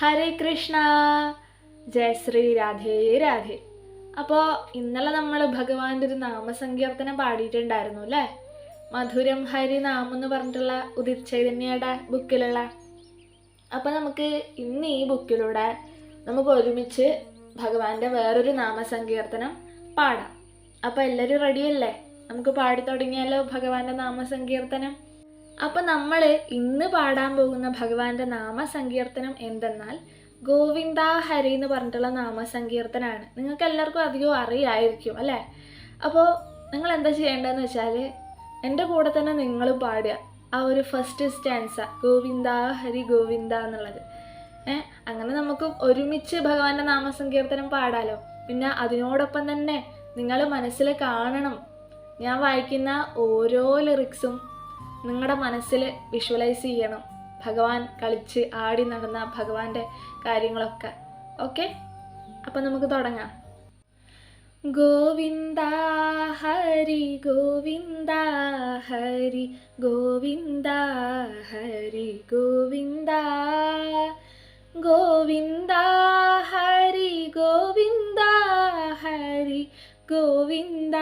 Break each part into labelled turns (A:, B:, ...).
A: ഹരേ കൃഷ്ണ. ജയ ശ്രീ രാധേ രാധേ. അപ്പോൾ ഇന്നലെ നമ്മൾ ഭഗവാന്റെ ഒരു നാമസങ്കീർത്തനം പാടിയിട്ടുണ്ടായിരുന്നു അല്ലേ? മധുരം ഹരി നാമം എന്ന് പറഞ്ഞിട്ടുള്ള ഉദിത് ചൈതന്യയുടെ ബുക്കിലുള്ള. അപ്പോൾ നമുക്ക് ഇന്ന് ഈ ബുക്കിലൂടെ നമുക്ക് ഒരുമിച്ച് ഭഗവാന്റെ വേറൊരു നാമസങ്കീർത്തനം പാടാം. അപ്പോൾ എല്ലാവരും റെഡിയല്ലേ നമുക്ക് പാടി തുടങ്ങിയാലോ ഭഗവാന്റെ നാമസങ്കീർത്തനം? അപ്പം നമ്മൾ ഇന്ന് പാടാൻ പോകുന്ന ഭഗവാന്റെ നാമസങ്കീർത്തനം എന്തെന്നാൽ ഗോവിന്ദ ഹരി എന്ന് പറഞ്ഞിട്ടുള്ള നാമസങ്കീർത്തനാണ്. നിങ്ങൾക്ക് എല്ലാവർക്കും അധികം അറിയായിരിക്കും അല്ലേ? അപ്പോൾ നിങ്ങൾ എന്താ ചെയ്യേണ്ടതെന്ന് വെച്ചാൽ എന്റെ കൂടെ തന്നെ നിങ്ങൾ പാടുക. ആ ഒരു ഫസ്റ്റ് സ്റ്റാൻസ ഗോവിന്ദ ഹരി ഗോവിന്ദ എന്നുള്ളത്. ഏ അങ്ങനെ നമുക്ക് ഒരുമിച്ച് ഭഗവാന്റെ നാമസങ്കീർത്തനം പാടാലോ. പിന്നെ അതിനോടൊപ്പം തന്നെ നിങ്ങൾ മനസ്സിൽ കാണണം. ഞാൻ വായിക്കുന്ന ഓരോ ലിറിക്സും നിങ്ങളുടെ മനസ്സിൽ വിഷ്വലൈസ് ചെയ്യണം. ഭഗവാൻ കളിച്ച് ആടി നടന്ന ഭഗവാന്റെ കാര്യങ്ങളൊക്കെ. ഓക്കെ അപ്പം നമുക്ക് തുടങ്ങാം. ഗോവിന്ദ ഹരി ഗോവിന്ദ ഹരി ഗോവിന്ദ ഹരി ഗോവിന്ദ ഗോവിന്ദ ഹരി ഗോവിന്ദ ഹരി ഗോവിന്ദ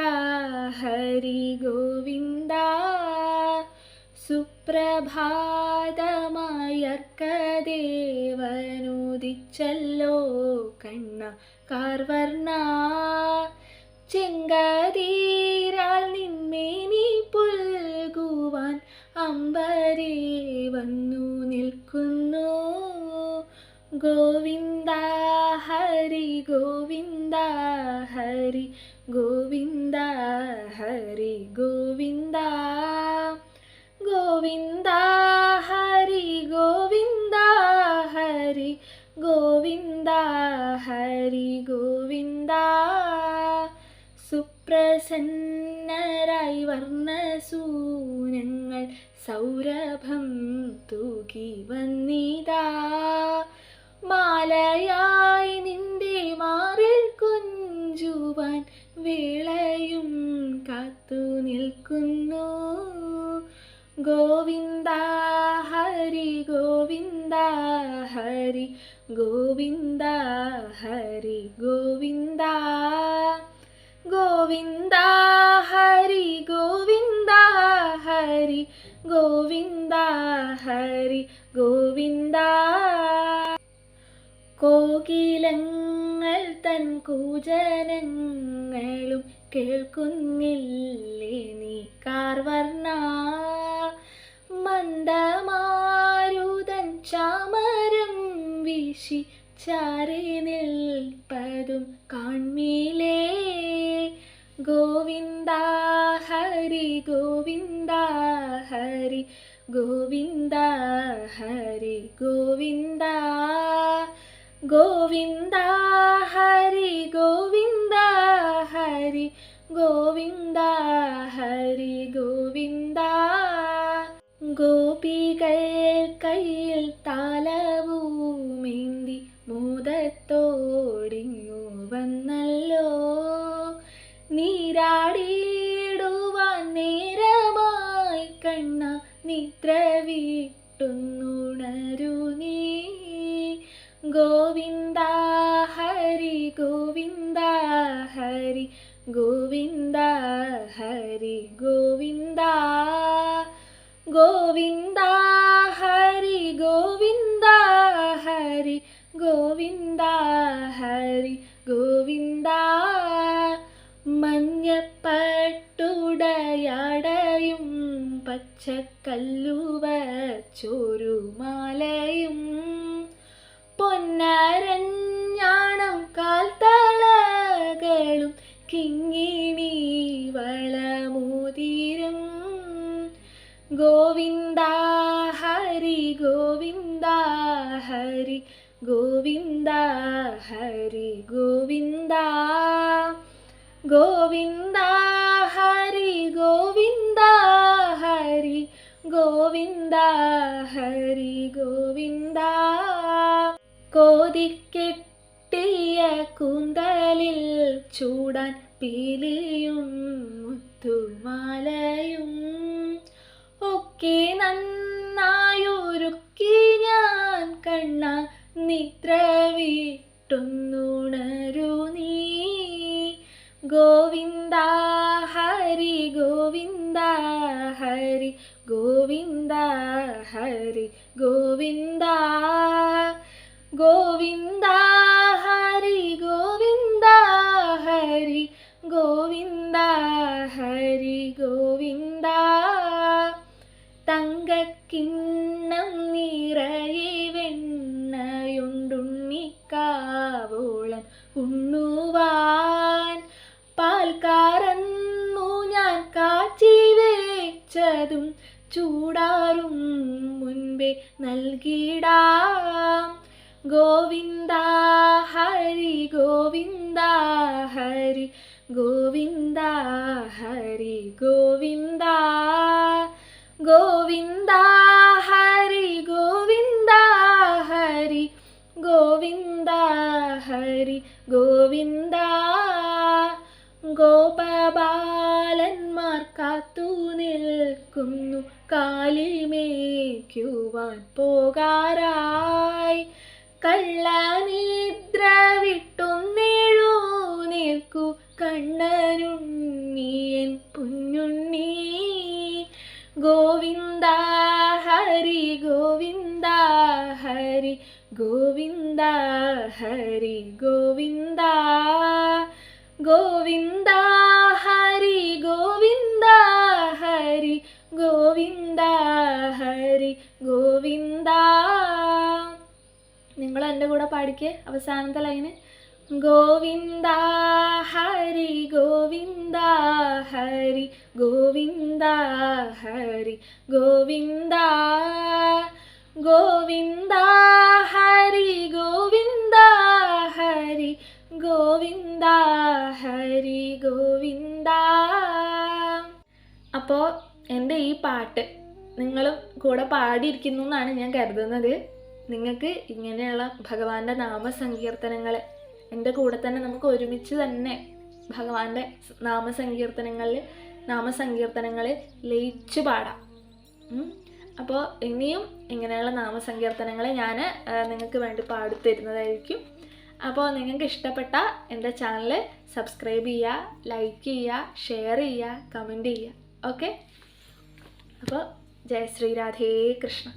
A: ഹരി ഗോവിന്ദ സുപ്രഭാതമായർക്കദേവനുദിച്ചല്ലോ കണ്ണ കാർവർണ ചെങ്കതീരാൽ നിന്മേനി പുൽകുവാൻ അമ്പരേ വന്നു നിൽക്കുന്നു. ഗോവിന്ദ ഹരി ഗോവിന്ദ ഹരി ഗോവിന്ദ ഹരി ഗോവിന്ദ ഗോവിന്ദ ഹരി ഗോവിന്ദ ഹരി ഗോവിന്ദ ഹരി ഗോവിന്ദ. സുപ്രസന്നരായി വർണസൂനങ്ങൾ സൗരഭം തൂകി വന്നിതാ. മാലയായി നിന്റെ മാറിൽ കുഞ്ചുവാൻ വേളയും കാത്തു നിൽക്കുന്നു. ഗോവിന്ദ ഹരി ഗോവിന്ദ ഹരി ഗോവിന്ദ ഹരി ഗോവിന്ദ. ഗോവിന്ദ ഹരി ഗോവിന്ദ ഹരി ഗോവിന്ദ ഹരി ഗോവിന്ദ. കോകിലങ്ങൾ തൻ കൂജനങ്ങളും കേൾക്കുന്നില്ലേ നീ കാർവർണ വീശി ചാരി നിൽപ്പതും കാൺമീലേ. ഗോവിന്ദ ഹരി ഗോവിന്ദ ഹരി ഗോവിന്ദ ഹരി ഗോവിന്ദ. ഗോവിന്ദ ഹരി ഗോവിന്ദ ഹരി ഗോവിന്ദ ഹരി ഗോവിന്ദ. ഗോപികൾ നിദ്ര വീട്ടുന്നുണരു നീ. ഗോവിന്ദ ഹരി ഗോവിന്ദ ഹരി ഗോവിന്ദ ഹരി ഗോവിന്ദ. ഗോവിന്ദ ഹരി ഗോവിന്ദ ഹരി ഗോവിന്ദ ഹരി ഗോവിന്ദ. മഞ്ഞപ്പട്ടുടയാടയും പച്ചക്കല്ലുവച്ചൊരുമാലയും പൊന്നരഞ്ഞാണം കാൽത്തളകളും കിങ്ങിണി വളമോതിരം. ഗോവിന്ദ ഹരി ഗോവിന്ദ ഹരി ഗോവിന്ദ ഹരി ഗോവിന്ദ ഗോവിന്ദ ഗോവിന്ദ ഹരി ഗോവിന്ദ. കോതിക്കെട്ടിയ കൂന്തലിൽ ചൂടാൻ പീലിയും മുത്തുമാലയും ഒക്കെ നന്നായൊരുക്കി ഞാൻ കണ്ണ നിദ്ര വിട്ടുന്നുണരു നീ. ഗോവിന്ദ ഹരി ഗോവിന്ദ ഗോവിന്ദ ഹരി ഗോവിന്ദ ഹരി ഗോവിന്ദ ഹരി ഗോവിന്ദ. തങ്കക്കിണ്ണം നിറയെ വെണ്ണയുണ്ടുണ്ണിക്കാവോളം ഉണ്ണുവാൻ ചൂടാറും മുൻപേ നൽകിടാം. ഗോവിന്ദ ഹരി ഗോവിന്ദ ഹരി ഗോവിന്ദ ഹരി ഗോവിന്ദ ഗോവിന്ദ ഹരി ഗോവിന്ദ ഹരി ഗോവിന്ദ ഹരി ഗോവിന്ദ ഗോപബാലന്മാർ കാത്തു നിൽക്കുന്നു. കാലിമേക്കുവാൻ പോകാറായി. കള്ളനിദ്ര വിട്ടൊന്നേഴു നിൽക്കു. കണ്ണനുണ്ണിയൻ പുഞ്ഞുണ്ണി. ഗോവിന്ദ ഹരി ഗോവിന്ദ ഹരി ഗോവിന്ദ ഹരി ഗോവിന്ദ നിങ്ങൾ എന്റെ കൂടെ പാടിക്കേ. അവസാനത്തെ ലൈന് ഗോവിന്ദ ഹരി ഗോവിന്ദ ഹരി ഗോവിന്ദ ഹരി ഗോവിന്ദ ഗോവിന്ദ ഹരി ഗോവിന്ദ ഹരി ഗോവിന്ദ ഹരി ഗോവിന്ദ. അപ്പോൾ എന്റെ ഈ പാട്ട് നിങ്ങളും കൂടെ പാടിയിരിക്കുന്നു എന്നാണ് ഞാൻ കരുതുന്നത്. നിങ്ങൾക്ക് ഇങ്ങനെയുള്ള ഭഗവാന്റെ നാമസങ്കീർത്തനങ്ങൾ എന്റെ കൂടെ തന്നെ നമുക്ക് ഒരുമിച്ച് തന്നെ ഭഗവാന്റെ നാമസങ്കീർത്തനങ്ങളിൽ നാമസങ്കീർത്തനങ്ങൾ ലയിച്ചു പാടാം. അപ്പോൾ ഇനിയും ഇങ്ങനെയുള്ള നാമസങ്കീർത്തനങ്ങൾ ഞാൻ നിങ്ങൾക്ക് വേണ്ടി പാടിത്തരുന്നതായിരിക്കും. അപ്പോൾ നിങ്ങൾക്ക് ഇഷ്ടപ്പെട്ട എന്റെ ചാനൽ സബ്സ്ക്രൈബ് ചെയ്യുക ലൈക്ക് ചെയ്യുക ഷെയർ ചെയ്യുക കമന്റ് ചെയ്യുക. ഓക്കെ? അപ്പോൾ ജയ ശ്രീ രാധേ കൃഷ്ണ.